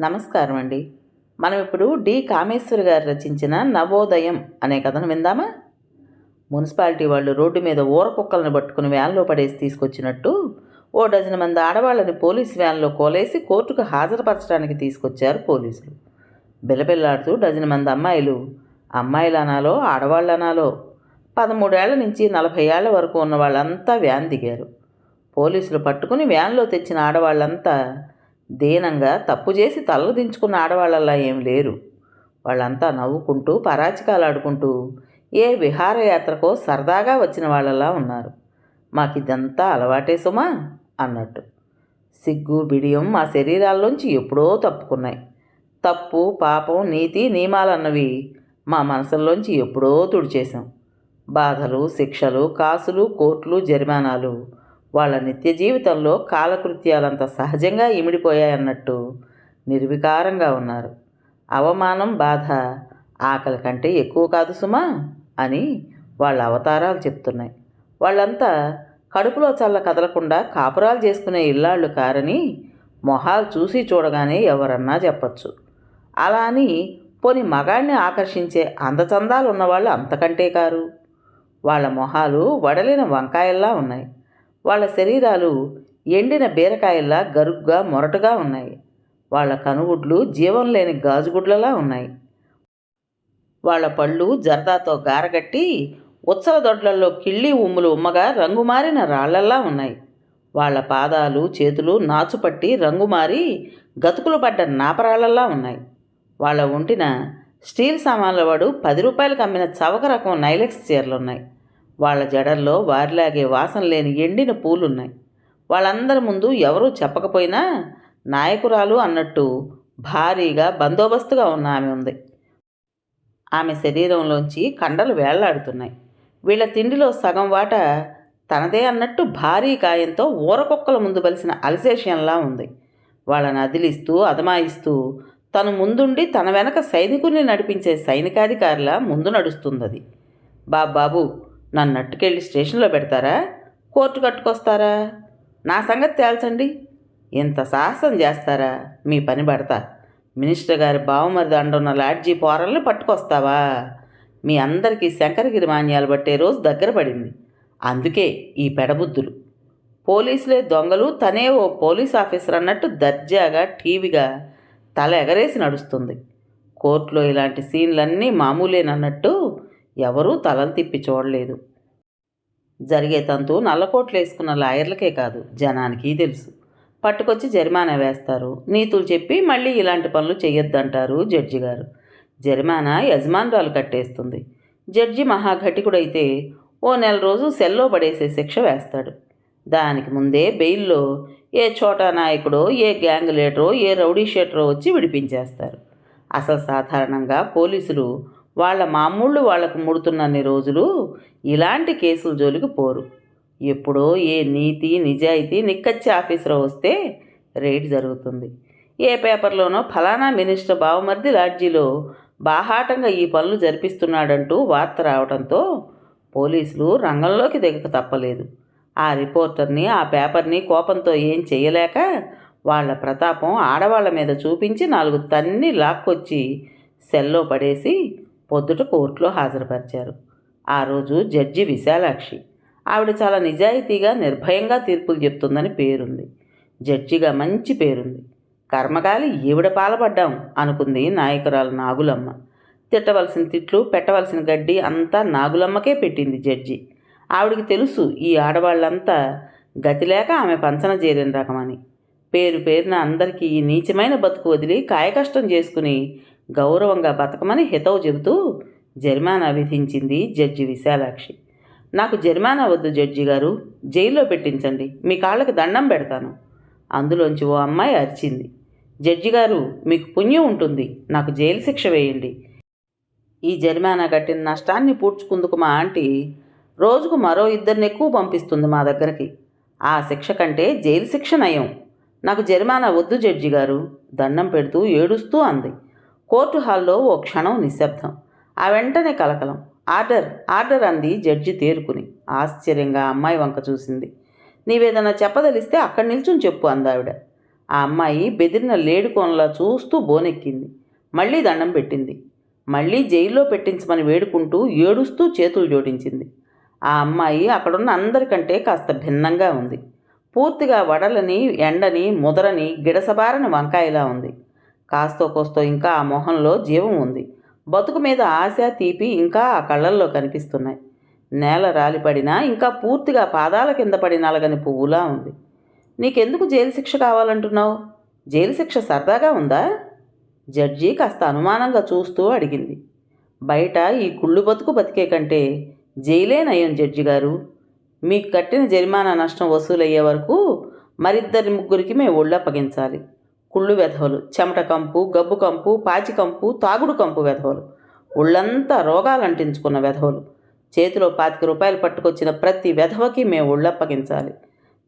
నమస్కారం అండి మనం ఇప్పుడు డి. కామేశ్వరి గారు రచించిన నవోదయం అనే కథను విందామా? మున్సిపాలిటీ వాళ్ళు రోడ్డు మీద ఊరకుక్కలను పట్టుకుని వ్యాన్లో పడేసి తీసుకొచ్చినట్టు ఓ డజన్ మంది ఆడవాళ్ళని పోలీస్ వ్యాన్లో కోలేసి కోర్టుకు హాజరుపరచడానికి తీసుకొచ్చారు పోలీసులు. బిలబిల్లాడుతూ డజన్ మంది అమ్మాయిలు అమ్మాయిలు అనాలో ఆడవాళ్ళు అనాలో పదమూడేళ్ళ నుంచి నలభై ఏళ్ళ వరకు ఉన్న వాళ్ళంతా వ్యాన్ దిగారు. పోలీసులు పట్టుకుని వ్యాన్లో తెచ్చిన ఆడవాళ్ళంతా దీనంగా తప్పు చేసి తలలు దించుకున్న ఆడవాళ్ళలా ఏం లేరు. వాళ్ళంతా నవ్వుకుంటూ పరాచికాలు ఆడుకుంటూ ఏ విహారయాత్రకో సరదాగా వచ్చిన వాళ్ళలా ఉన్నారు. మాకిదంతా అలవాటే సుమా అన్నట్టు. సిగ్గు బిడియం మా శరీరాల్లోంచి ఎప్పుడో తప్పుకున్నాయి. తప్పు పాపం నీతి నియమాలన్నవి మా మనసుల్లోంచి ఎప్పుడో తుడిచేశాం. బాధలు శిక్షలు కాసులు కోర్టులు జరిమానాలు వాళ్ళ నిత్య జీవితంలో కాలకృత్యాలంత సహజంగా ఇమిడిపోయాయన్నట్టు నిర్వికారంగా ఉన్నారు. అవమానం బాధ ఆకలి కంటే ఎక్కువ కాదు సుమా అని వాళ్ళ అవతారాలు చెప్తున్నాయి. వాళ్ళంతా కడుపులో చల్ల కదలకుండా కాపురాలు చేసుకునే ఇల్లాళ్ళు కారని మొహాలు చూసి చూడగానే ఎవరన్నా చెప్పచ్చు. అలా అని పోని మగాడిని ఆకర్షించే అందచందాలు ఉన్నవాళ్ళు అంతకంటే కారు? వాళ్ళ మొహాలు వడలిన వంకాయల్లా ఉన్నాయి. వాళ్ళ శరీరాలు ఎండిన బీరకాయల్లా గరుగ్గా మొరటుగా ఉన్నాయి. వాళ్ళ కనుగుడ్లు జీవం లేని గాజుగుడ్లలా ఉన్నాయి. వాళ్ళ పళ్ళు జరదాతో గారగట్టి ఉత్సవ దొడ్లల్లో కిళ్ళి ఉమ్ములు ఉమ్మగా రంగుమారిన రాళ్ళల్లా ఉన్నాయి. వాళ్ళ పాదాలు చేతులు నాచుపట్టి రంగుమారి గతుకులు పడ్డ నాపరాళ్ళల్లా ఉన్నాయి. వాళ్ళ ఒంటిన స్టీల్ సామాన్ల వాడు పది రూపాయలకు అమ్మిన చవక రకం నైలెక్స్ చీరలున్నాయి. వాళ్ళ జడల్లో వారిలాగే వాసన లేని ఎండిన పూలున్నాయి. వాళ్ళందరి ముందు ఎవరూ చెప్పకపోయినా నాయకురాలు అన్నట్టు భారీగా బందోబస్తుగా ఉన్న ఆమె ఉంది. ఆమె శరీరంలోంచి కండలు వేళ్ళాడుతున్నాయి. వీళ్ళ తిండిలో సగం వాట తనదే అన్నట్టు భారీ కాయంతో ఊరకొక్కల ముందు బలిసిన అలసేషన్లా ఉంది. వాళ్ళని అదిలిస్తూ అదమాయిస్తూ తను ముందుండి తన వెనక సైనికుల్ని నడిపించే సైనికాధికారిలా ముందు నడుస్తుంది అది బాబాబు నన్ను అట్టుకెళ్ళి స్టేషన్లో పెడతారా? కోర్టు కట్టుకొస్తారా? నా సంగతి తేల్చండి. ఇంత సాహసం చేస్తారా? మీ పని పడతా. మినిస్టర్ గారి బావమరిది అండున్న లాడ్జీ పోరల్ని పట్టుకొస్తావా? మీ అందరికీ శంకరగిరి మాన్యాలు పట్టే రోజు దగ్గర పడింది. అందుకే ఈ పెడబుద్ధులు. పోలీసులే దొంగలు తనే ఓ పోలీస్ ఆఫీసర్ అన్నట్టు దర్జాగా టీవీగా తల ఎగరేసి నడుస్తుంది. కోర్టులో ఇలాంటి సీన్లన్నీ మామూలేనన్నట్టు ఎవరూ తలలు తిప్పి చూడలేదు. జరిగే తంతు నల్లకోట్లు వేసుకున్న లాయర్లకే కాదు జనానికి తెలుసు. పట్టుకొచ్చి జరిమానా వేస్తారు. నీతులు చెప్పి మళ్ళీ ఇలాంటి పనులు చేయొద్దంటారు జడ్జి గారు. జరిమానా యజమానురాలు కట్టేస్తుంది. జడ్జి మహాఘటికుడైతే ఓ నెల రోజు సెల్లో పడేసే శిక్ష వేస్తాడు. దానికి ముందే బెయిల్లో ఏ చోటా నాయకుడో ఏ గ్యాంగ్ లీడరో ఏ రౌడీ షీటరో వచ్చి విడిపించేస్తారు. అసలు సాధారణంగా పోలీసులు వాళ్ళ మామూళ్ళు వాళ్ళకు ముడుతున్నన్ని రోజులు ఇలాంటి కేసుల జోలికి పోరు. ఎప్పుడో ఏ నీతి నిజాయితీ నిక్కచ్చి ఆఫీసర్ వస్తే రేడ్ జరుగుతుంది. ఏ పేపర్లోనో ఫలానా మినిస్టర్ బావమర్ది లాడ్జీలో బాహాటంగా ఈ పనులు జరిపిస్తున్నాడంటూ వార్త రావడంతో పోలీసులు రంగంలోకి దిగక తప్పలేదు. ఆ రిపోర్టర్ని ఆ పేపర్ని కోపంతో ఏం చేయలేక వాళ్ళ ప్రతాపం ఆడవాళ్ళ మీద చూపించి నాలుగు తన్ని లాక్కొచ్చి సెల్లో పడేసి పొద్దుట కోర్టులో హాజరుపరిచారు. ఆ రోజు జడ్జి విశాలాక్షి. ఆవిడ చాలా నిజాయితీగా నిర్భయంగా తీర్పులు చెప్తుందని పేరుంది. జడ్జిగా మంచి పేరుంది. కర్మగాలి ఈవిడ పాలపడ్డాం అనుకుంది నాయకురాలు నాగులమ్మ. తిట్టవలసిన తిట్లు పెట్టవలసిన గడ్డి అంతా నాగులమ్మకే పెట్టింది జడ్జి. ఆవిడికి తెలుసు ఈ ఆడవాళ్ళంతా గతిలేక ఆమె పంచన చేరిన రకమని. పేరు పేరున అందరికీ ఈ నీచమైన బతుకు వదిలి కాయకష్టం చేసుకుని గౌరవంగా బతకమని హితవు చెబుతూ జరిమానా విధించింది జడ్జి విశాలాక్షి. నాకు జరిమానా వద్దు జడ్జి గారు జైల్లో పెట్టించండి మీ కాళ్ళకి దండం పెడతాను. అందులోంచి ఓ అమ్మాయి అరిచింది. జడ్జి గారు మీకు పుణ్యం ఉంటుంది నాకు జైలు శిక్ష వేయండి. ఈ జరిమానా కట్టిన నష్టాన్ని పూడ్చుకుందుకు మా ఆంటీ రోజుకు మరో ఇద్దరిని ఎక్కువ పంపిస్తుంది మా దగ్గరికి. ఆ శిక్ష కంటే జైలు శిక్ష నయం. నాకు జరిమానా వద్దు జడ్జి గారు దండం పెడుతూ ఏడుస్తూ అంది. కోర్టు హాల్లో ఓ క్షణం నిశ్శబ్దం. ఆ వెంటనే కలకలం. ఆర్డర్ ఆర్డర్ అంది జడ్జి తేరుకుని. ఆశ్చర్యంగా అమ్మాయి వంక చూసింది. నీవేదన్నా చెప్పదలిస్తే అక్కడ నిల్చుని చెప్పు అందావిడ. ఆ అమ్మాయి బెదిరిన లేడుకోనలా చూస్తూ బోనెక్కింది. మళ్ళీ దండం పెట్టింది. మళ్ళీ జైల్లో పెట్టించమని వేడుకుంటూ ఏడుస్తూ చేతులు జోడించింది. ఆ అమ్మాయి అక్కడున్న అందరికంటే కాస్త భిన్నంగా ఉంది. పూర్తిగా వడలని ఎండని ముదరని గిడసబారని వంకాయలా ఉంది. కాస్తో కోస్తో ఇంకా ఆ మొహంలో జీవం ఉంది. బతుకు మీద ఆశ తీపి ఇంకా ఆ కళ్ళల్లో కనిపిస్తున్నాయి. నేల రాలిపడినా ఇంకా పూర్తిగా పాదాల కింద పడి నలగని పువ్వులా ఉంది. నీకెందుకు జైలు శిక్ష కావాలంటున్నావు? జైలు శిక్ష సరదాగా ఉందా? జడ్జి కాస్త అనుమానంగా చూస్తూ అడిగింది. బయట ఈ కుళ్ళు బతుకు బతికే కంటే జైలే నయం జడ్జి గారు. మీకు కట్టిన జరిమానా నష్టం వసూలయ్యే వరకు మరిద్దరి ముగ్గురికి మేము ఒళ్ళప్పగించాలి కుళ్ళు వెధవలు చెమట కంపు గబ్బు కంపు పాచి కంపు తాగుడు కంపు వెధవలు. ఒళ్ళంతా రోగాలు అంటించుకున్న వెధవలు. చేతిలో పాతిక రూపాయలు పట్టుకొచ్చిన ప్రతి వెధవకి మేము ఒళ్ళప్పగించాలి.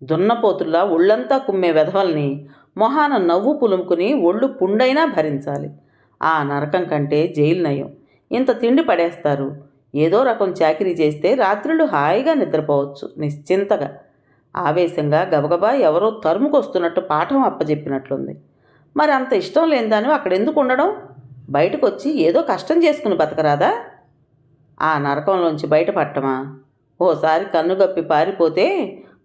దున్నపోతుల్లా ఒళ్ళంతా కుమ్మే వెధవల్ని మొహాన నవ్వు పులుముకుని ఒళ్ళు పుండైనా భరించాలి. ఆ నరకం కంటే జైలు నయం. ఇంత తిండి పడేస్తారు. ఏదో రకం చాకిరీ చేస్తే రాత్రులు హాయిగా నిద్రపోవచ్చు నిశ్చింతగా. ఆవేశంగా గబగబా ఎవరో తరుముకొస్తున్నట్టు పాఠం అప్పచెప్పినట్లుంది మరి అంత ఇష్టం లేనిదాను అక్కడ ఎందుకు ఉండడం? బయటకు వచ్చి ఏదో కష్టం చేసుకుని బతకరాదా? ఆ నరకంలోంచి బయటపడటమా ఓసారి కన్నుగప్పి పారిపోతే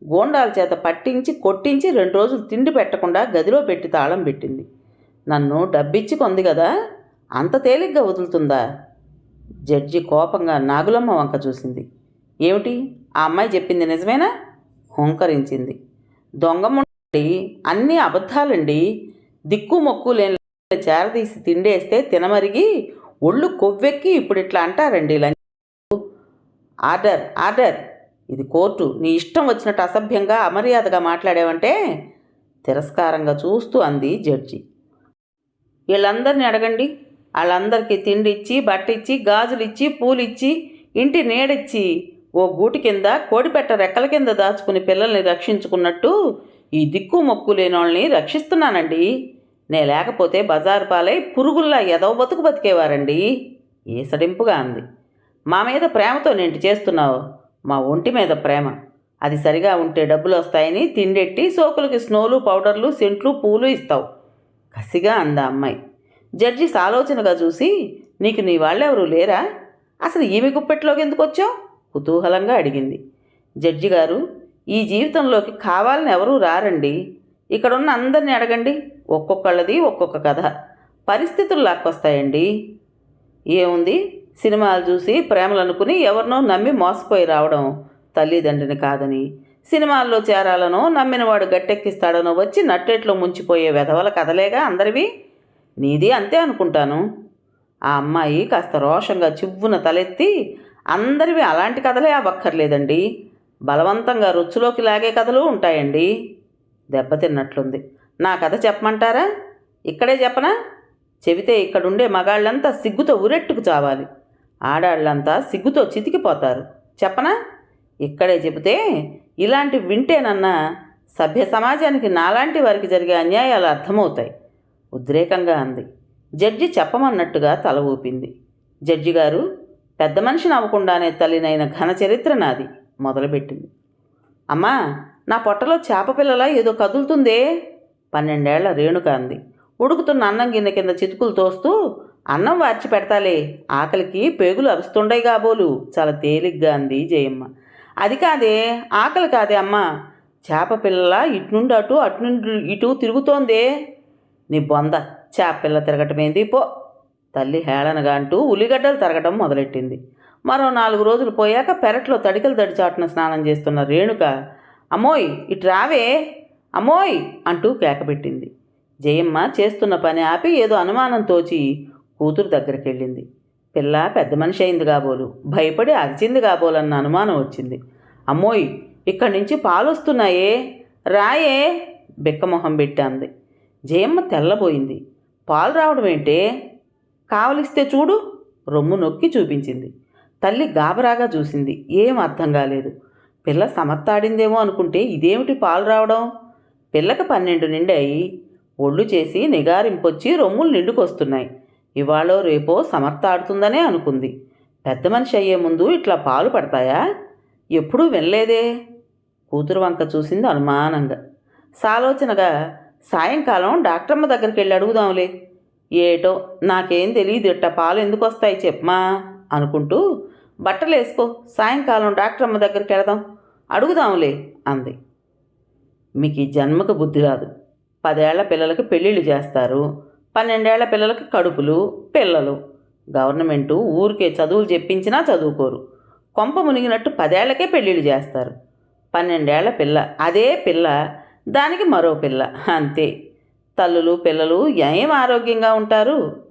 గోండాల చేత పట్టించి కొట్టించి రెండు రోజులు తిండి పెట్టకుండా గదిలో పెట్టి తాళం పెట్టింది. నన్ను డబ్బిచ్చి కొంది కదా అంత తేలిగ్గా వదులుతుందా? జడ్జి కోపంగా నాగులమ్మ వంక చూసింది. ఏమిటి? ఆ అమ్మాయి చెప్పింది నిజమేనా? హుంకరించింది. దొంగముండి అన్నీ అబద్ధాలండి. దిక్కు మొక్కు లేని చేరదీసి తిండేస్తే తినమరిగి ఒళ్ళు కొవ్వెక్కి ఇప్పుడు ఇట్లా అంటారండి లంచ్. Order order. ఇది కోర్టు. నీ ఇష్టం వచ్చినట్టు అసభ్యంగా అమర్యాదగా మాట్లాడావంటే తిరస్కారంగా చూస్తూ అంది జడ్జి. వీళ్ళందరినీ అడగండి. వాళ్ళందరికీ తిండి ఇచ్చి బట్ట ఇచ్చి గాజులు ఇచ్చి పూలు ఇచ్చి ఇంటి నీడిచ్చి ఓ గూటి కింద కోడిపెట్ట రెక్కల కింద దాచుకుని పిల్లల్ని రక్షించుకున్నట్టు ఈ దిక్కు మొక్కు లేనోళ్ళని రక్షిస్తున్నానండి. నే లేకపోతే బజారు పాలై పురుగుల్లా ఎదవ బతుకు బతికేవారండి. ఏసడింపుగా అంది. మా మీద ప్రేమతో నేంటి చేస్తున్నావు? మా ఒంటి మీద ప్రేమ. అది సరిగా ఉంటే డబ్బులు వస్తాయని తిండెట్టి సోకులకి స్నోలు పౌడర్లు సెంట్లు పూలు ఇస్తావు. కసిగా అందా అమ్మాయి. జడ్జిస్ ఆలోచనగా చూసి నీకు నీ వాళ్ళెవరూ లేరా? అసలు ఈమె గుప్పెట్లోకి ఎందుకు వచ్చావు? కుతూహలంగా అడిగింది. జడ్జి గారు ఈ జీవితంలోకి కావాలని ఎవరూ రారండి. ఇక్కడున్న అందరిని అడగండి. ఒక్కొక్కళ్ళది ఒక్కొక్క కథ. పరిస్థితులు లాక్కొస్తాయండి. ఏముంది? సినిమాలు చూసి ప్రేమలు అనుకుని ఎవరినో నమ్మి మోసపోయి రావడం తల్లిదండ్రిని కాదని సినిమాల్లో చేరాలనో నమ్మినవాడు గట్టెక్కిస్తాడనో వచ్చి నట్టేట్లో ముంచిపోయే వెధవల కథలేగా అందరివి? నీది అంతే అనుకుంటాను. ఆ అమ్మాయి కాస్త రోషంగా చివ్వున తలెత్తి అందరివి అలాంటి కథలే అవ్వక్కర్లేదండి బలవంతంగా రుచిలోకి లాగే కథలు ఉంటాయండి. దెబ్బతిన్నట్లుంది నా కథ చెప్పమంటారా? ఇక్కడే చెప్పనా? చెబితే ఇక్కడుండే మగాళ్ళంతా సిగ్గుతో ఉరెట్టుకు చావాలి. ఆడాళ్ళంతా సిగ్గుతో చితికిపోతారు. చెప్పనా? ఇక్కడే చెబితే ఇలాంటి వింటేనన్నా సభ్య సమాజానికి నాలాంటి వారికి జరిగే అన్యాయాలు అర్థమవుతాయి. ఉద్రేకంగా అంది. జడ్జి చెప్పమన్నట్టుగా తల ఊపింది. జడ్జి గారు పెద్ద మనిషి నవ్వకుండానే తల్లినైన ఘన చరిత్ర నాది మొదలుపెట్టింది. అమ్మా నా పొట్టలో చేపపిల్లలా ఏదో కదులుతుందే? పన్నెండేళ్ళ రేణుక అంది. ఉడుకుతున్న అన్నం గిన్నె కింద చితుకులు తోస్తూ అన్నం వార్చి పెడతాలే ఆకలికి పేగులు అరుస్తుండయి కాబోలు చాలా తేలిగ్గా అంది జయమ్మ. అది కాదే ఆకలి కాదే అమ్మ చేప పిల్ల ఇటు నుండి అటు అటు నుండి ఇటు తిరుగుతోందే. నీ బొంద చేప పిల్ల తిరగటమేంది? పో. తల్లి హేళనగా అంటూ ఉల్లిగడ్డలు తరగటం మొదలెట్టింది. మరో నాలుగు రోజులు పోయాక పెరట్లో తడికలు తడిచాటున స్నానం చేస్తున్న రేణుక అమ్మోయ్ ఇటు రావే. అమ్మోయ్! అంటూ కేకబెట్టింది. జయమ్మ చేస్తున్న పని ఆపి ఏదో అనుమానం తోచి కూతురు దగ్గరికి వెళ్ళింది పిల్ల పెద్ద మనిషి అయింది కాబోలు భయపడి అరిచింది కాబోలన్న అనుమానం వచ్చింది. అమ్మోయ్! ఇక్కడి నుంచి పాలు వస్తున్నాయే రాయే బిక్కమొహం పెట్టాంది. జయమ్మ తెల్లబోయింది. పాలు రావడం ఏంటే? కావలిస్తే చూడు! రొమ్ము నొక్కి చూపించింది. తల్లి గాబరాగా చూసింది. ఏం అర్థం కాలేదు. పిల్ల సమర్థాడిందేమో అనుకుంటే ఇదేమిటి పాలు రావడం? పిల్లకి పన్నెండు నిండాయి ఒళ్ళు చేసి నిగారింపొచ్చి రొమ్ములు నిండుకొస్తున్నాయి. ఇవాళో రేపో సమర్థాడుతుందనే అనుకుంది. పెద్ద మనిషి అయ్యే ముందు ఇట్లా పాలు పడతాయా? ఎప్పుడూ వినలేదే. కూతురు వంక చూసింది అనుమానంగా. సాలోచనగా సాయంకాలం డాక్టర్మ్మ దగ్గరికి వెళ్ళి అడుగుదాంలే. ఏటో నాకేం తెలియదు ఇట్ట పాలు ఎందుకు వస్తాయి చెప్పమా? అనుకుంటూ బట్టలు వేసుకో సాయంకాలం డాక్టర్మ్మ దగ్గరికి వెళదాం అడుగుదాంలే అంది. మీకు ఈ జన్మకు బుద్ధి రాదు. పదేళ్ళ పిల్లలకి పెళ్ళిళ్ళు చేస్తారు. పన్నెండేళ్ళ పిల్లలకి కడుపులు పిల్లలు. గవర్నమెంటు ఊరికే చదువులు చెప్పించినా చదువుకోరు. కొంప మునిగినట్టు పదేళ్ళకే పెళ్ళిళ్ళు చేస్తారు. పన్నెండేళ్ళ పిల్ల అదే పిల్ల దానికి మరో పిల్ల అంతే. తల్లులు పిల్లలు ఏం ఆరోగ్యంగా ఉంటారు?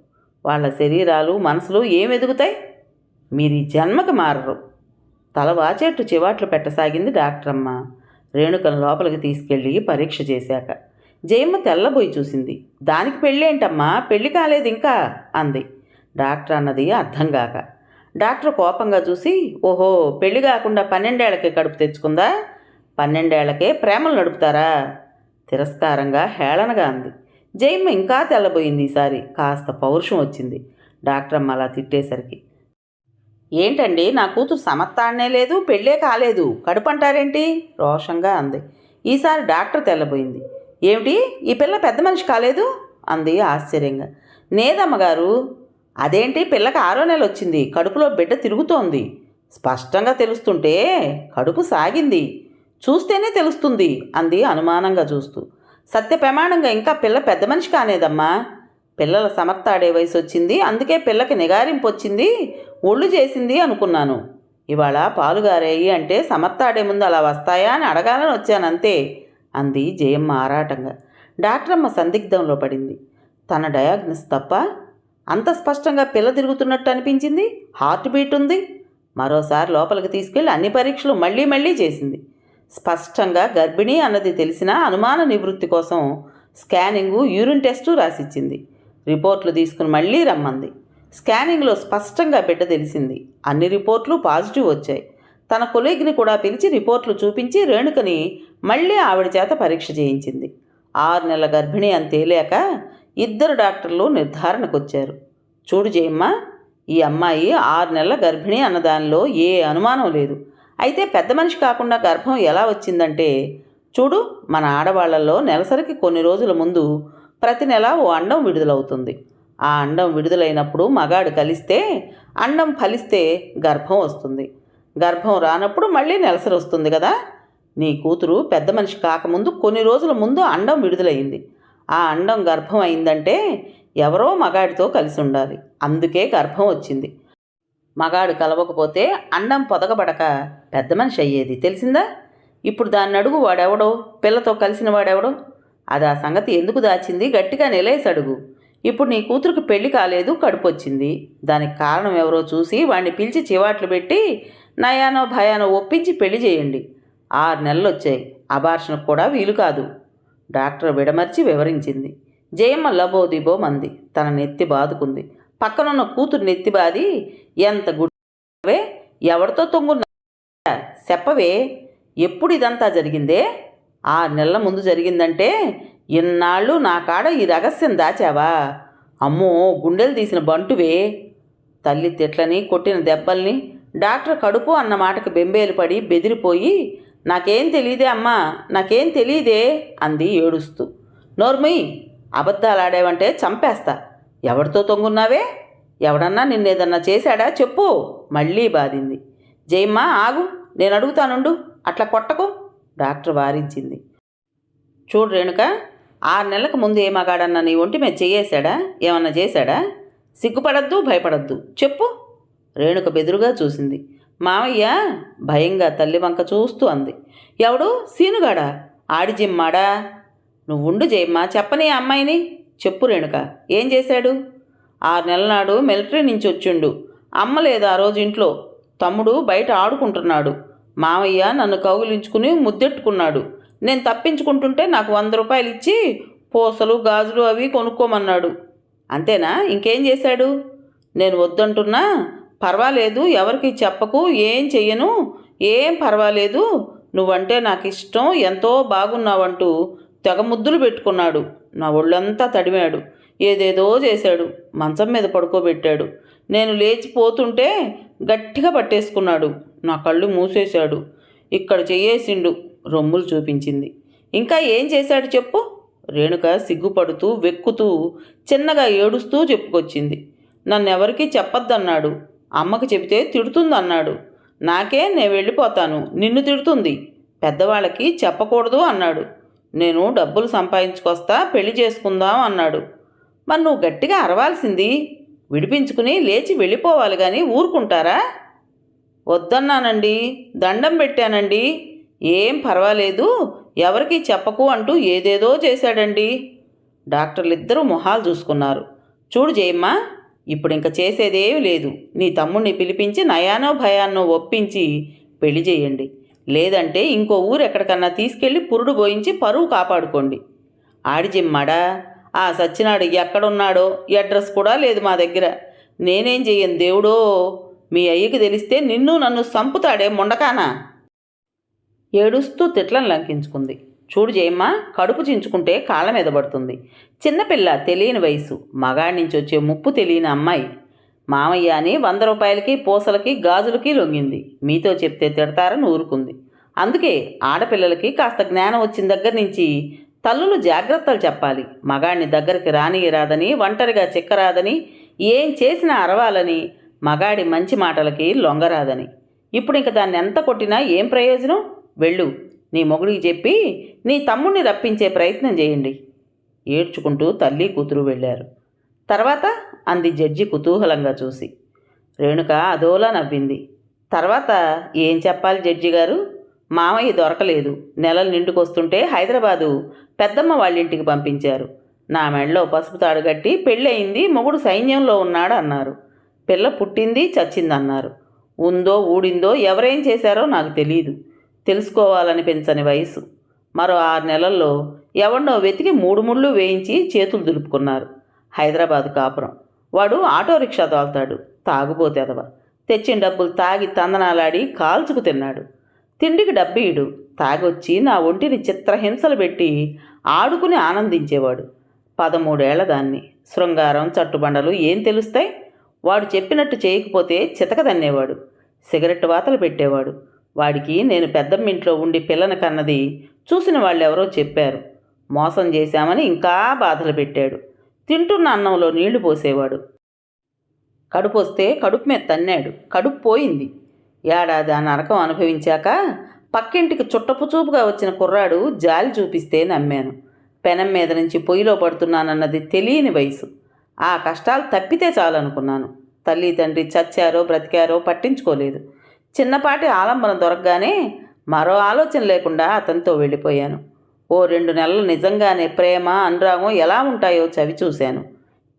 వాళ్ళ శరీరాలు మనసులు ఏం ఎదుగుతాయి? మీరు ఈ జన్మకి మారరు. తల వాచేట్టు చివాట్లు పెట్టసాగింది డాక్టరమ్మ. రేణుకను లోపలికి తీసుకెళ్ళి పరీక్ష చేశాక. జయమ్మ తెల్లబోయి చూసింది. దానికి పెళ్ళేంటమ్మా పెళ్ళి కాలేదు ఇంకా? అంది. డాక్టర్ అన్నది అర్థం కాక. డాక్టర్ కోపంగా చూసి ఓహో పెళ్ళి కాకుండా పన్నెండేళ్ళకే కడుపు తెచ్చుకుందా? పన్నెండేళ్ళకే ప్రేమలు నడుపుతారా? తిరస్కారంగా హేళనగా అంది. జయమ్మ ఇంకా తెల్లబోయింది ఈసారి. కాస్త పౌరుషం వచ్చింది. డాక్టర్ అమ్మ అలా తిట్టేసరికి ఏంటండి? నా కూతురు సమత్తాడనే లేదు పెళ్ళే కాలేదు. కడుపు అంటారేంటి రోషంగా అంది. ఈసారి డాక్టర్ తెల్లబోయింది. ఏమిటి? ఈ పిల్ల పెద్ద మనిషి కాలేదు? అంది ఆశ్చర్యంగా. నేదమ్మగారు అదేంటి? పిల్లకి ఆరో నెల వచ్చింది. కడుపులో బిడ్డ తిరుగుతోంది. స్పష్టంగా తెలుస్తుంటే కడుపు సాగింది. చూస్తేనే తెలుస్తుంది అంది అనుమానంగా చూస్తూ. సత్య ప్రమాణంగా ఇంకా పిల్ల పెద్ద మనిషి కానేదమ్మా. పిల్లల సమర్థాడే వయసు వచ్చింది అందుకే పిల్లకి నిగారింపు వచ్చింది ఒళ్ళు చేసింది అనుకున్నాను. ఇవాళ పాలుగారేయి అంటే సమర్థాడే ముందు అలా వస్తాయా అని అడగాలని వచ్చానంతే అంది జయమ్మ ఆరాటంగా. డాక్టరమ్మ సందిగ్ధంలో పడింది. తన డయాగ్నస్ తప్ప అంత స్పష్టంగా పిల్ల తిరుగుతున్నట్టు అనిపించింది? హార్ట్ బీట్ ఉంది? మరోసారి లోపలికి తీసుకెళ్ళి అన్ని పరీక్షలు మళ్ళీ మళ్ళీ చేసింది. స్పష్టంగా గర్భిణీ అన్నది తెలిసిన అనుమాన నివృత్తి కోసం స్కానింగు యూరిన్ టెస్టు రాసిచ్చింది. రిపోర్ట్లు తీసుకుని మళ్ళీ రమ్మంది. స్కానింగ్లో స్పష్టంగా బిడ్డ తెలిసింది. అన్ని రిపోర్ట్లు పాజిటివ్ వచ్చాయి. తన కొలీగ్ని కూడా పిలిచి రిపోర్ట్లు చూపించి రేణుకని మళ్ళీ ఆవిడ చేత పరీక్ష చేయించింది. ఆరు నెలల గర్భిణి అని తేలాక ఇద్దరు డాక్టర్లు నిర్ధారణకు వచ్చారు చూడు జయమ్మ ఈ అమ్మాయి ఆరు నెలల గర్భిణి అన్న దానిలో ఏ అనుమానం లేదు. అయితే పెద్ద మనిషి కాకుండా గర్భం ఎలా వచ్చిందంటే చూడు మన ఆడవాళ్ళలో నెలసరికి కొన్ని రోజుల ముందు ప్రతి నెల ఓ అండం విడుదలవుతుంది. ఆ అండం విడుదలైనప్పుడు మగాడు కలిస్తే అండం ఫలిస్తే గర్భం వస్తుంది. గర్భం రానప్పుడు మళ్ళీ నెలసరి వస్తుంది కదా? నీ కూతురు పెద్ద మనిషి కాకముందు కొన్ని రోజుల ముందు అండం విడుదలైంది. ఆ అండం గర్భం అయిందంటే ఎవరో మగాడితో కలిసి ఉండాలి. అందుకే గర్భం వచ్చింది. మగాడు కలవకపోతే అండం పొదగబడక పెద్ద మనిషి అయ్యేది తెలిసిందా? ఇప్పుడు దాన్ని అడుగు వాడెవడో? పిల్లతో కలిసిన వాడెవడో? అది ఆ సంగతి ఎందుకు దాచింది? గట్టిగా నిలేసి అడుగు ఇప్పుడు నీ కూతురుకు పెళ్ళి కాలేదు కడుపు వచ్చింది దానికి కారణం ఎవరో చూసి వాడిని పిలిచి చివాట్లు పెట్టి నయానో భయానో ఒప్పించి పెళ్ళి చేయండి. ఆరు నెలలు వచ్చాయి అబార్షణకు కూడా వీలు కాదు. డాక్టర్ విడమర్చి వివరించింది. జయమ్మ లబోదిబో మంది. తన నెత్తి బాదుకుంది. పక్కనున్న కూతురు నెత్తి బాది ఎంత గుడ్వే ఎవరితో తొంగున్నా చెప్పవే ఎప్పుడు ఇదంతా జరిగిందే? ఆరు నెలల ముందు జరిగిందంటే ఇన్నాళ్ళు నా కాడ ఈ రహస్యం దాచావా? అమ్మో గుండెలు తీసిన బంటువే. తల్లి తిట్లని కొట్టిన దెబ్బల్ని డాక్టర్ కడుపు అన్న మాటకు బెంబేలు పడి బెదిరిపోయి నాకేం తెలియదే అమ్మా నాకేం తెలియదే అంది ఏడుస్తూ. నోర్మయ్ అబద్ధాలాడేవంటే చంపేస్తా. ఎవరితో తొంగున్నావే? ఎవడన్నా నిన్నేదన్నా చేశాడా చెప్పు మళ్ళీ బాధింది. జయమ్మ ఆగు నేను అడుగుతానుండు అట్లా కొట్టకు డాక్టర్ వారించింది. చూడు రేణుక ఆరు నెలలకు ముందు ఏ మగాడన్నా నీ ఒంటి మీద చేయేశాడా? ఏమన్నా చేశాడా? సిగ్గుపడద్దు భయపడద్దు. చెప్పు. రేణుక బెదురుగా చూసింది. మావయ్య భయంగా తల్లి వంక చూస్తూ అంది. ఎవడు? సీనుగాడా? ఆడి జిమ్మాడా? నువ్వు ఉండు జయమ్మా చెప్పని అమ్మాయిని. చెప్పు రేణుక ఏం చేశాడు? ఆరు నెలల నాడు మిలిటరీ నుంచి వచ్చిండు. అమ్మ లేదు ఆ రోజు ఇంట్లో. తమ్ముడు బయట ఆడుకుంటున్నాడు. మావయ్య నన్ను కౌగిలించుకుని ముద్దెట్టుకున్నాడు. నేను తప్పించుకుంటుంటే నాకు వంద రూపాయలు ఇచ్చి పూసలు గాజులు అవి కొనుక్కోమన్నాడు. అంతేనా? ఇంకేం చేశాడు? నేను వద్దంటున్నా పర్వాలేదు ఎవరికి చెప్పకు ఏం చెయ్యను ఏం పర్వాలేదు నువ్వంటే నాకు ఇష్టం ఎంతో బాగున్నావంటూ తెగ ముద్దులు పెట్టుకున్నాడు. నా ఒళ్ళంతా తడిమాడు. ఏదేదో చేశాడు. మంచం మీద పడుకోబెట్టాడు. నేను లేచిపోతుంటే గట్టిగా పట్టేసుకున్నాడు. నా కళ్ళు మూసేశాడు. ఇక్కడ చెయ్యేసిండు రొమ్ములు చూపించింది. ఇంకా ఏం చేశాడు చెప్పు? రేణుక సిగ్గుపడుతూ వెక్కుతూ చిన్నగా ఏడుస్తూ చెప్పుకొచ్చింది. నన్నెవరికీ చెప్పొద్దన్నాడు. అమ్మకి చెబితే తిడుతుందన్నాడు. నాకే నేను వెళ్ళిపోతాను. నిన్ను తిడుతుంది. పెద్దవాళ్ళకి చెప్పకూడదు అన్నాడు. నేను డబ్బులు సంపాదించుకొస్తా పెళ్ళి చేసుకుందాం అన్నాడు. మరి నువ్వు గట్టిగా అరవాల్సింది. విడిపించుకుని లేచి వెళ్ళిపోవాలి కానీ ఊరుకుంటారా? వద్దన్నానండి. దండం పెట్టానండి. ఏం పర్వాలేదు ఎవరికి చెప్పకు అంటూ ఏదేదో చేశాడండి. డాక్టర్లు ఇద్దరూ మొహాలు చూసుకున్నారు. చూడు జయమ్మా ఇప్పుడు ఇంక చేసేదేమీ లేదు. నీ తమ్ముడిని పిలిపించి నయానో భయాన్నో ఒప్పించి పెళ్ళి చేయండి. లేదంటే ఇంకో ఊరు ఎక్కడికన్నా తీసుకెళ్ళి పురుడు పోయించి పరువు కాపాడుకోండి. ఆడిజిమ్మాడా ఆ సచ్చినాడు ఎక్కడున్నాడో అడ్రస్ కూడా లేదు మా దగ్గర. నేనేం చెయ్యను దేవుడో మీ అయ్యకి తెలిస్తే నిన్ను నన్ను సంపుతాడే మొండకానా? ఏడుస్తూ తిట్లను లంకించుకుంది. చూడు జయమ్మ కడుపు చించుకుంటే కాళ్ళ మీద పడుతుంది. చిన్నపిల్ల తెలియని వయసు. మగాడి నుంచి వచ్చే ముప్పు తెలియని అమ్మాయి. మామయ్య అని వంద రూపాయలకి పూసలకి గాజులకి లొంగింది. మీతో చెప్తే తిడతారని ఊరుకుంది. అందుకే ఆడపిల్లలకి కాస్త జ్ఞానం వచ్చిన దగ్గర నుంచి తల్లులు జాగ్రత్తలు చెప్పాలి. మగాడిని దగ్గరికి రానియరాదని ఒంటరిగా చిక్కరాదని ఏం చేసినా అరవాలని మగాడి మంచి మాటలకి లొంగరాదని. ఇప్పుడు ఇంక దాన్ని ఎంత కొట్టినా ఏం ప్రయోజనం? వెళ్ళు. నీ మొగుడికి చెప్పి నీ తమ్ముడిని రప్పించే ప్రయత్నం చేయండి. ఏడ్చుకుంటూ తల్లి కూతురు వెళ్ళారు. తర్వాత అంది జడ్జి కుతూహలంగా చూసి. రేణుక అదోలా నవ్వింది. తర్వాత ఏం చెప్పాలి జడ్జి గారు? మామయ్య దొరకలేదు. నెలలు నిండుకొస్తుంటే హైదరాబాదు పెద్దమ్మ వాళ్ళ ఇంటికి పంపించారు. నా మెడలో పసుపు తాడు కట్టి పెళ్ళయింది మొగుడు సైన్యంలో ఉన్నాడు అన్నారు. పిల్ల పుట్టింది చచ్చిందన్నారు. ఉందో ఊడిందో ఎవరేం చేశారో నాకు తెలియదు తెలుసుకోవాలనిపించని వయసు. మరో ఆరు నెలల్లో ఎవరినో వెతికి మూడు ముళ్ళు వేయించి చేతులు దులుపుకున్నారు. హైదరాబాద్ కాపురం. వాడు ఆటో రిక్షా తోలుతాడు. తాగుబోతే అదవ తెచ్చిన డబ్బులు తాగి తందనాలాడి కాల్చుకు తిన్నాడు. తిండికి డబ్బీయుడు తాగొచ్చి నా ఒంటిని చిత్రహింసలు పెట్టి ఆడుకుని ఆనందించేవాడు. పదమూడేళ్ళ దాన్ని. శృంగారం చట్టుబండలు ఏం తెలుస్తాయి? వాడు చెప్పినట్టు చేయకపోతే చితకదన్నేవాడు సిగరెట్ వాతలు పెట్టేవాడు. వాడికి నేను పెద్దమ్మ ఇంట్లో ఉండి పిల్లని కన్నది చూసిన వాళ్ళెవరో చెప్పారు. మోసం చేశామని ఇంకా బాధలు పెట్టాడు. తింటున్న అన్నంలో నీళ్ళు పోసేవాడు. కడుపు వస్తే కడుపు మీద తన్నాడు. కడుపు పోయింది. ఏడాది ఆ నరకం అనుభవించాక పక్కింటికి చుట్టపు చూపుగా వచ్చిన కుర్రాడు జాలి చూపిస్తే నమ్మాను. పెనం మీద నుంచి పొయ్యిలో పడుతున్నానన్నది తెలియని వయసు. ఆ కష్టాలు తప్పితే చాలనుకున్నాను. తల్లి తండ్రి చచ్చారో బ్రతికారో పట్టించుకోలేదు. చిన్నపాటి ఆలంబనం దొరకగానే మరో ఆలోచన లేకుండా అతనితో వెళ్ళిపోయాను. ఓ రెండు నెలలు నిజంగానే ప్రేమ అనురాగం ఎలా ఉంటాయో చవి చూశాను.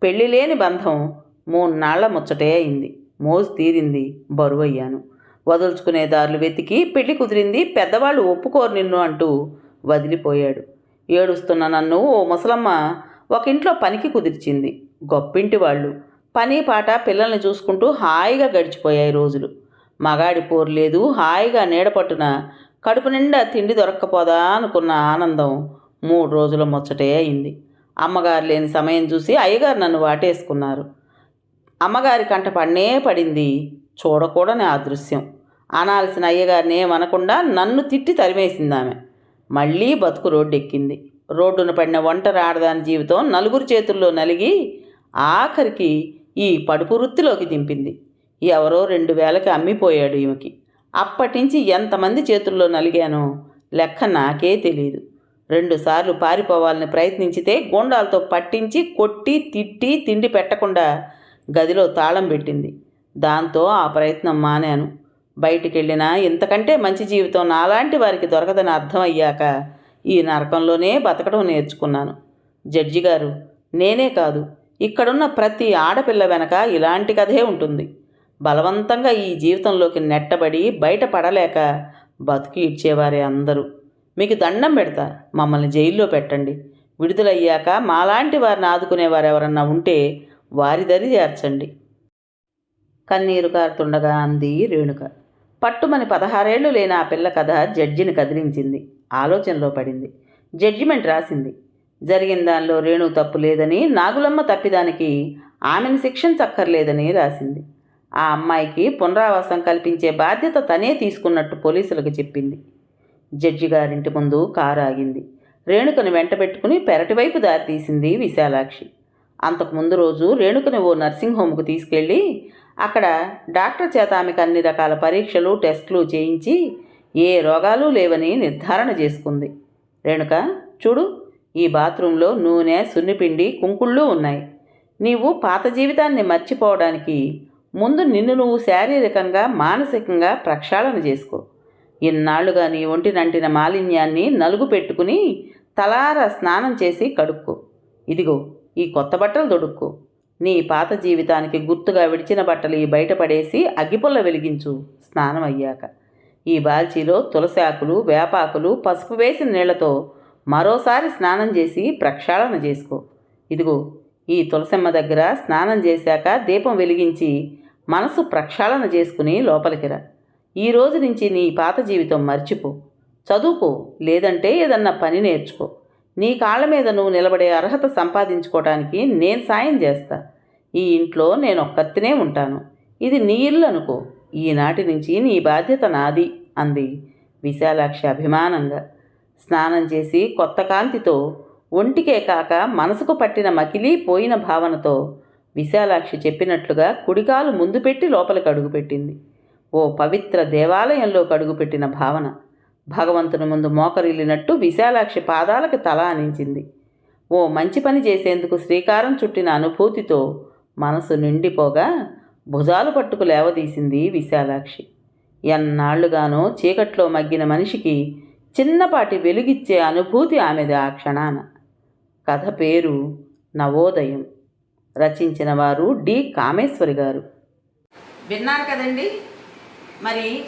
పెళ్ళి లేని బంధం మూడు నాళ్ళ ముచ్చటే అయింది. మోజు తీరింది. బరువయ్యాను. వదులుచుకునే దారులు వెతికి పెళ్ళి కుదిరింది. పెద్దవాళ్ళు ఒప్పుకోరు నిన్ను అంటూ వదిలిపోయాడు. ఏడుస్తున్న నన్ను ఓ ముసలమ్మ ఒక ఇంట్లో పనికి కుదిర్చింది. గొప్పింటి వాళ్ళు. పని పాట పిల్లల్ని చూసుకుంటూ హాయిగా గడిచిపోయాయి రోజులు. మగాడి పోరు లేదు. హాయిగా నీడపట్టున కడుపు నిండా తిండి దొరక్కపోదా అనుకున్న ఆనందం మూడు రోజుల ముచ్చటే అయింది. అమ్మగారు లేని సమయం చూసి అయ్యగారు నన్ను వాటేసుకున్నారు. అమ్మగారి కంట పడినే పడింది. చూడకూడని ఆ దృశ్యం అనాల్సిన అయ్యగారిని ఏమనకుండా నన్ను తిట్టి తరిమేసింది ఆమె. మళ్ళీ బతుకు రోడ్డెక్కింది. రోడ్డున పడిన ఒంటరి ఆడదాని జీవితం నలుగురు చేతుల్లో నలిగి ఆఖరికి ఈ పడుపు వృత్తిలోకి దింపింది. ఎవరో రెండు వేలకి అమ్మిపోయాడు ఈమెకి. అప్పటించి ఎంతమంది చేతుల్లో నలిగానో లెక్క నాకే తెలియదు రెండుసార్లు పారిపోవాలని ప్రయత్నించితే గుండాలతో పట్టించి కొట్టి తిట్టి తిండి పెట్టకుండా గదిలో తాళం పెట్టింది. దాంతో ఆ ప్రయత్నం మానాను. బయటికి వెళ్ళినా ఇంతకంటే మంచి జీవితం నాలాంటి వారికి దొరకదని అర్థమయ్యాక ఈ నరకంలోనే బతకడం నేర్చుకున్నాను. జడ్జి గారు నేనే కాదు ఇక్కడున్న ప్రతి ఆడపిల్ల వెనక ఇలాంటి కథే ఉంటుంది. బలవంతంగా ఈ జీవితంలోకి నెట్టబడి బయటపడలేక బతుకు ఇచ్చేవారే అందరూ. మీకు దండం పెడతా మమ్మల్ని జైల్లో పెట్టండి. విడుదలయ్యాక మాలాంటి వారిని ఆదుకునేవారు ఎవరన్నా ఉంటే వారి దరి చేర్చండి కన్నీరు కారుతుండగా అంది రేణుక. పట్టుమని పదహారేళ్ళు లేని ఆ పిల్ల కథ జడ్జిని కదిలించింది. ఆలోచనలో పడింది. జడ్జిమెంట్ రాసింది. జరిగిన దానిలో రేణు తప్పు లేదని నాగులమ్మ తప్పిదానికి ఆమెను శిక్షించక్కర్లేదని రాసింది. ఆ అమ్మాయికి పునరావాసం కల్పించే బాధ్యత తనే తీసుకున్నట్టు పోలీసులకు చెప్పింది. జడ్జి గారింటి ముందు కారు ఆగింది. రేణుకను వెంటబెట్టుకుని పెరటివైపు దారితీసింది విశాలాక్షి. అంతకు ముందు రోజు రేణుకను ఓ నర్సింగ్ హోమ్కు తీసుకెళ్ళి అక్కడ డాక్టర్ చేత ఆమెకు అన్ని రకాల పరీక్షలు టెస్టులు చేయించి ఏ రోగాలు లేవని నిర్ధారణ చేసుకుంది. రేణుక చూడు ఈ బాత్రూంలో నూనె సున్నిపిండి కుంకుళ్ళు ఉన్నాయి. నీవు పాత జీవితాన్ని మర్చిపోవడానికి ముందు నిన్ను నువ్వు శారీరకంగా మానసికంగా ప్రక్షాళన చేసుకో. ఇన్నాళ్ళుగా నీ ఒంటినంటిన మాలిన్యాన్ని నలుగు పెట్టుకుని తలార స్నానం చేసి కడుక్కో. ఇదిగో ఈ కొత్త బట్టలు దొడుక్కో. నీ పాత జీవితానికి గుర్తుగా విడిచిన బట్టలు ఈ బయటపడేసి అగ్గిపుల్ల వెలిగించు. స్నానం అయ్యాక. ఈ బాల్చీలో తులసి ఆకులు వేపాకులు పసుపు వేసిన నీళ్ళతో మరోసారి స్నానం చేసి ప్రక్షాళన చేసుకో. ఇదిగో ఈ తులసమ్మ దగ్గర స్నానం చేశాక దీపం వెలిగించి మనసు ప్రక్షాళన చేసుకుని లోపలికిరా ఈరోజు ఈ రోజు నుంచి నీ పాత జీవితం మర్చిపో. చదువుకో లేదంటే ఏదన్నా పని నేర్చుకో. నీ కాళ్ళ మీద నువ్వు నిలబడే అర్హత సంపాదించుకోవడానికి నేను సాయం చేస్తా. ఈ ఇంట్లో నేను ఒక్కత్తినే ఉంటాను. ఇది నీ ఇల్లు అనుకో. ఈనాటి నుంచి నీ బాధ్యత నాది అంది విశాలాక్షి అభిమానంగా. స్నానం చేసి కొత్త కాంతితో ఒంటికే కాక మనసుకు పట్టిన మకిలీ పోయిన భావనతో విశాలాక్షి చెప్పినట్లుగా కుడికాలు ముందు పెట్టి లోపలికి అడుగుపెట్టింది ఓ పవిత్ర దేవాలయంలో కడుగుపెట్టిన భావన. భగవంతుని ముందు మోకరిల్లినట్టు విశాలాక్షి పాదాలకు తల అనించింది ఓ మంచి పని చేసేందుకు శ్రీకారం చుట్టిన అనుభూతితో మనసు నిండిపోగా భుజాలు పట్టుకు లేవదీసింది విశాలాక్షి. ఎన్నాళ్ళుగానో చీకట్లో మగ్గిన మనిషికి చిన్నపాటి వెలుగిచ్చే అనుభూతి ఆమెది ఆ క్షణాన. కథ పేరు నవోదయం. రచించిన వారు డి కామేశ్వరి గారు. విన్నారు కదండి? మరి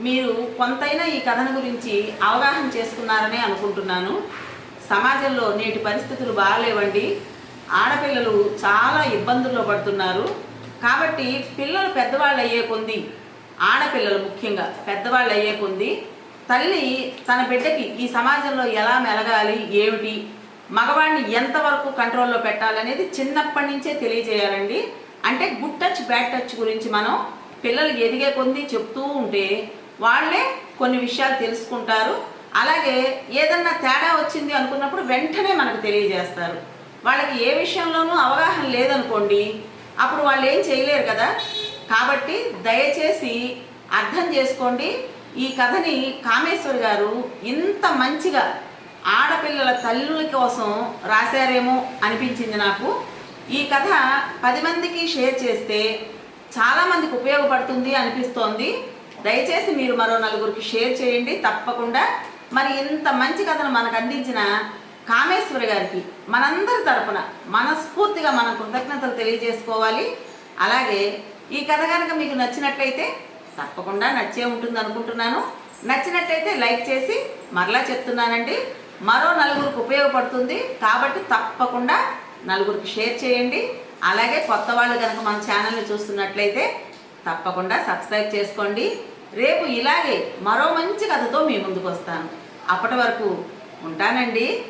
మీరు కొంతైనా ఈ కథను గురించి అవగాహన చేసుకున్నారని అనుకుంటున్నాను. సమాజంలో నేటి పరిస్థితులు బాగాలేవండి. ఆడపిల్లలు చాలా ఇబ్బందుల్లో పడుతున్నారు. కాబట్టి పిల్లలు పెద్దవాళ్ళు అయ్యే కొంది ఆడపిల్లలు ముఖ్యంగా పెద్దవాళ్ళు అయ్యే కొంది తల్లి తన బిడ్డకి ఈ సమాజంలో ఎలా మెలగాలి ఏమిటి మగవాడిని ఎంతవరకు కంట్రోల్లో పెట్టాలనేది చిన్నప్పటి నుంచే తెలియజేయాలండి. అంటే గుడ్ టచ్ బ్యాడ్ టచ్ గురించి మనం పిల్లలు ఎదిగే కొంది చెప్తూ ఉంటే వాళ్ళే కొన్ని విషయాలు తెలుసుకుంటారు. అలాగే ఏదన్నా తేడా వచ్చింది అనుకున్నప్పుడు వెంటనే మనకు తెలియజేస్తారు. వాళ్ళకి ఏ విషయంలోనూ అవగాహన లేదనుకోండి అప్పుడు వాళ్ళు ఏం చేయలేరు కదా. కాబట్టి దయచేసి అర్థం చేసుకోండి. ఈ కథని కామేశ్వర్ గారు ఇంత మంచిగా ఆడపిల్లల తల్లుల కోసం రాశారేమో అనిపించింది నాకు. ఈ కథ పది మందికి షేర్ చేస్తే చాలామందికి ఉపయోగపడుతుంది అనిపిస్తోంది. దయచేసి మీరు మరో నలుగురికి షేర్ చేయండి తప్పకుండా. మరి ఇంత మంచి కథను మనకు అందించిన కామేశ్వరి గారికి మనందరి తరపున మనస్ఫూర్తిగా మన కృతజ్ఞతలు తెలియజేసుకోవాలి. అలాగే ఈ కథ కనుక మీకు నచ్చినట్లయితే తప్పకుండా నచ్చే ఉంటుంది అనుకుంటున్నాను. నచ్చినట్టయితే లైక్ చేసి మరలా చెప్తున్నానండి. మరో నలుగురికి ఉపయోగపడుతుంది కాబట్టి తప్పకుండా నలుగురికి షేర్ చేయండి. అలాగే కొత్త వాళ్ళు కనుక మన ఛానల్ని చూస్తున్నట్లయితే తప్పకుండా సబ్స్క్రైబ్ చేసుకోండి. రేపు ఇలాగే మరో మంచి కథతో మీ ముందుకు వస్తాను. అప్పటి వరకు ఉంటానండి.